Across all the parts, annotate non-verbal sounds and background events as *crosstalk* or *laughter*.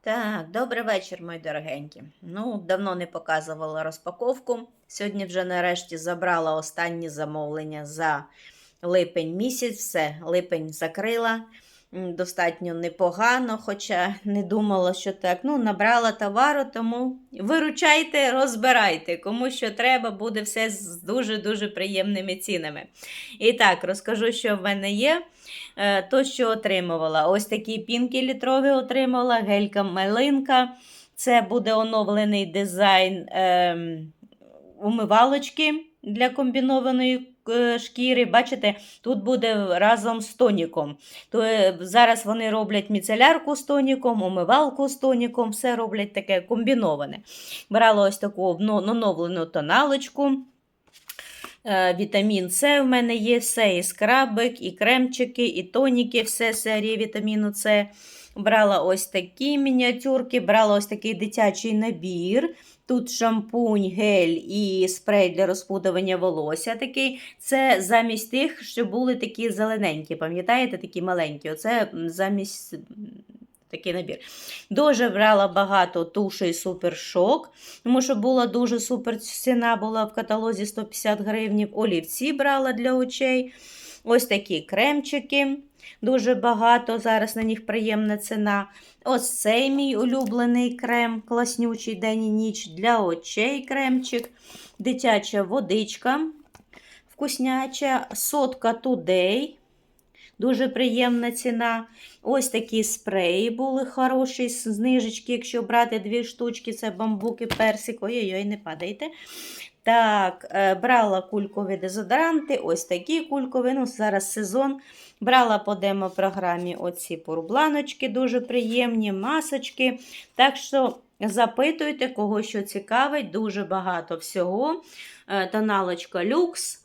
Так, добрий вечір, мої дорогенькі. Ну, давно не показувала розпаковку. Сьогодні вже нарешті забрала останні замовлення за липень місяць. Все, липень закрила. Достатньо непогано, хоча не думала, що так. Ну, набрала товару, тому виручайте, розбирайте. Кому що треба, буде все з дуже-дуже приємними цінами. І так, розкажу, що в мене є. Е, То, що отримувала. Ось такі пінки літрові отримала, гелька малинка. Це буде оновлений дизайн ем, умивалочки для комбінованої е, шкіри. Бачите, тут буде разом з тоніком. То, е, зараз вони роблять міцелярку з тоніком, умивалку з тоніком, все роблять таке комбіноване. Брала ось таку ну, оновлену тоналочку. Е, Вітамін С в мене є все, і скрабик, і кремчики, і тоніки, все серії вітаміну С. Брала ось такі мініатюрки, брала ось такий дитячий набір. Тут шампунь, гель і спрей для розпудування волосся. такий. Це замість тих, що були такі зелененькі, пам'ятаєте, такі маленькі. Оце замість такий набір. Дуже брала багато тушей супершок, тому що була дуже супер ціна була в каталозі 150 гривень. Олівці брала для очей. Ось такі кремчики. Дуже багато. Зараз на них приємна ціна. Ось цей мій улюблений крем, класнючий день і ніч для очей кремчик. Дитяча водичка вкусняча, сотка Today. Дуже приємна ціна. Ось такі спреї були хороші, знижечки, якщо брати дві штучки, це бамбук і персик. Ой-ой-ой, не падайте. Так, е, брала кулькові дезодоранти, ось такі кулькові. Ну, зараз сезон. Брала по демо-програмі оці порубланочки, дуже приємні, масочки. Так що запитуйте, кого що цікавить, дуже багато всього. Е, Тоналочка люкс.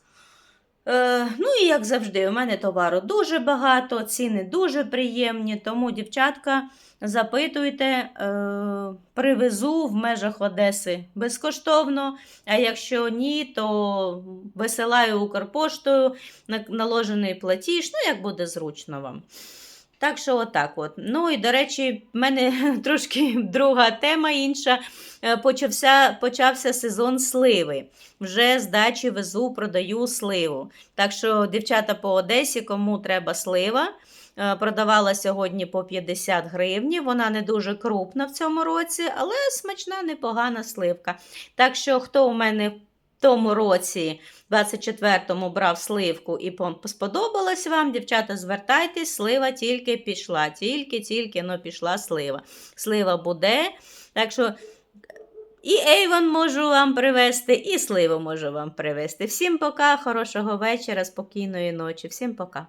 Е, ну і як завжди, у мене товару дуже багато, ціни дуже приємні, тому, дівчатка, запитуйте, е, привезу в межах Одеси безкоштовно. А якщо ні, то висилаю Укрпоштою наложений платіж, ну як буде зручно вам. Так що, отак от. Ну і до речі, в мене *laughs* трошки друга тема інша. Е, Почався, почався сезон сливи. Вже з дачі везу, продаю сливу. Так що, дівчата по Одесі, кому треба слива, е, продавала сьогодні по 50 гривень. Вона не дуже крупна в цьому році, але смачна, непогана сливка. Так що, хто у мене тому році, 24-му, брав сливку і сподобалось вам, дівчата, звертайтесь, слива тільки пішла. Тільки-тільки ну, пішла слива. Слива буде. Так що. І Ейвон можу вам привезти, і сливу можу вам привезти. Всім пока, хорошого вечора, спокійної ночі. Всім пока.